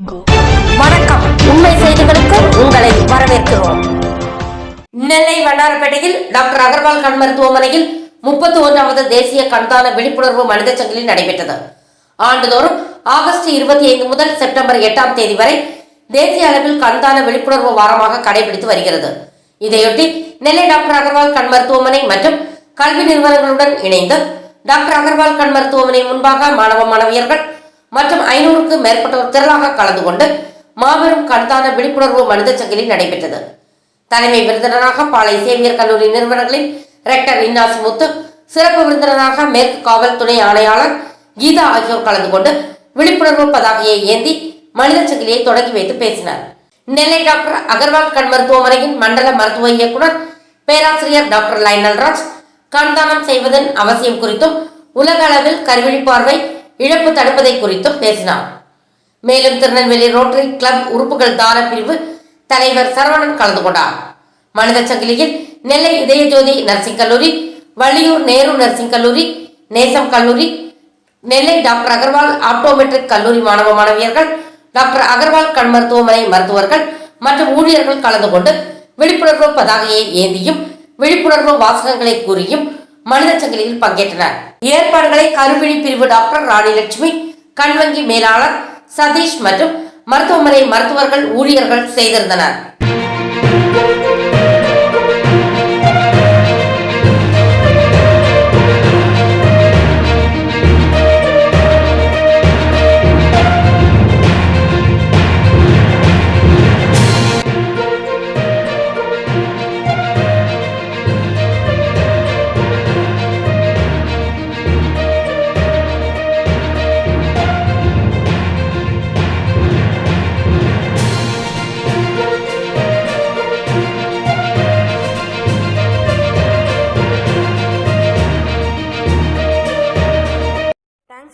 வணக்கம். உண்மை செய்திகளுக்கு உங்களை வரவேற்கிறோம். நெல்லை வண்ணாரப்பேட்டையில் டாக்டர் அகர்வால் கண் மருத்துவமனையில் முப்பத்தி ஒன்றாவது தேசிய கண்தான விழிப்புணர்வு மனித சங்கிலி நடைபெற்றது. ஆண்டுதோறும் ஆகஸ்ட் இருபத்தி ஐந்து முதல் செப்டம்பர் எட்டாம் தேதி வரை தேசிய அளவில் கண்தான விழிப்புணர்வு வாரமாக கடைபிடித்து வருகிறது. இதையொட்டி நெல்லை டாக்டர் அகர்வால் கண் மருத்துவமனை மற்றும் கல்வி நிறுவனங்களுடன் இணைந்து டாக்டர் அகர்வால் கண் மருத்துவமனை முன்பாக மாணவ மாணவியர்கள் மற்றும் ஐநூறுக்கும் மேற்பட்டோர் திரளாக கலந்து கொண்டு மாபெரும் கண்தான விழிப்புணர்வு மனித சங்கிலி நடைபெற்றது. தலைமை விருந்தினராக பாளை சேவியர் கல்லூரி நிறுவனங்களின் ரெக்டர் இன்னாசி முத்து சிறப்பு விருந்தினராக மேற்கு காவல் துணை ஆணையாளர் கீதா ஆகியோர் கலந்து கொண்டு விழிப்புணர்வு பதாகையை ஏந்தி மனித சங்கிலியை தொடங்கி வைத்து பேசினார். நெல்லை டாக்டர் அகர்வால் கண் மருத்துவமனையின் மண்டல மருத்துவ இயக்குனர் பேராசிரியர் டாக்டர் லைனல் ராஜ் கண்தானம் செய்வதன் அவசியம் குறித்தும் உலக அளவில் கருவிழி பார்வை இழப்பு தடுப்பதை குறித்தும் பேசினார். மேலும் திருநெல்வேலி ரோட்டரி கிளப் உறுப்புகள் தான பிரிவு தலைவர் சரவணன் கலந்து கொண்டார். மனித சங்கிலியில் நெல்லை இதயஜோதி நர்சிங் கல்லூரி வள்ளியூர் நேரு நர்சிங் கல்லூரி நேசம் கல்லூரி நெல்லை டாக்டர் அகர்வால் ஆப்டோமெட்ரிக் கல்லூரி மாணவ மாணவியர்கள் டாக்டர் அகர்வால் கண் மருத்துவமனை மருத்துவர்கள் மற்றும் ஊழியர்கள் கலந்து கொண்டு விழிப்புணர்வு பதாகையை ஏந்தியும் விழிப்புணர்வு வாசகங்களை கூறியும் மனித சங்கிலியில் பங்கேற்றனர். ஏற்பாடுகளை கருவிழி பிரிவு டாக்டர் ராணி லட்சுமி கண் வங்கி மேலாளர் சதீஷ் மற்றும் மருத்துவமனை மருத்துவர்கள் ஊழியர்கள் செய்திருந்தனர்.